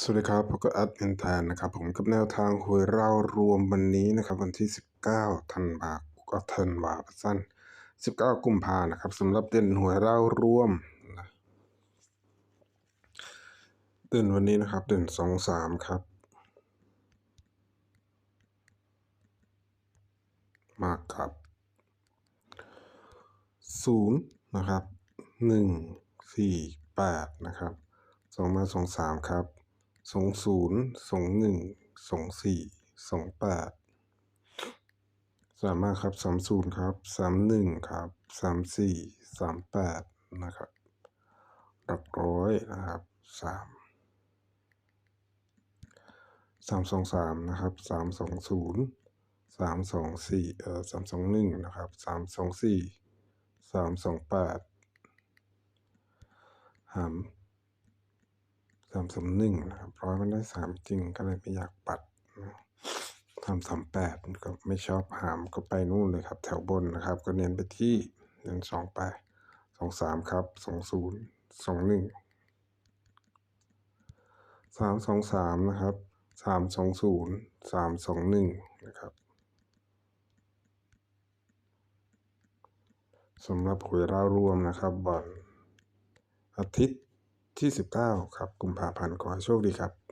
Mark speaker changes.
Speaker 1: สวัสดีครับพบกับแอดมินแทนนะครับ ผมกับแนวทางหวยเรารวมวันนี้นะครับ วันที่ 19ธันวาก็ธันวาสั้น19 กุมภานะครับสำหรับเด่นหวยเรารวมนะเด่นวันนี้นะครับ เด่น 2 3 ครับ มากครับ 0 นะครับ 1 4 8 นะครับสองมาสองสามครับ สองศูนย์สองหนึ่งสองสี่สองแปดสามารถครับสามศูนย์ครับสามหนึ่งครับสามสี่สามแปดนะครับหลักร้อยนะครับสามสามสองสามนะครับสามสองศูนย์สามสองสี่เอ่อสามสองหนึ่งนะครับสามสองสี่สามสองแปดหาม สามสามหนึ่งนะครับร้อยมันได้สามจริงก็เลยไม่อยากปัดนะทำสามแปดก็ไม่ชอบหามก็ไปนู่นเลยครับ แถวบนนะครับ ก็เน้นไปที่หนึ่งสองไปสองสามครับสองศูนย์สองหนึ่งสามสองสามนะครับสามสองศูนย์สามสองหนึ่งนะครับสำหรับหวยราวรวมนะครับบอลอาทิตย์ ที่ 19 ครับกุมภาพันธ์ขอให้โชคดีครับ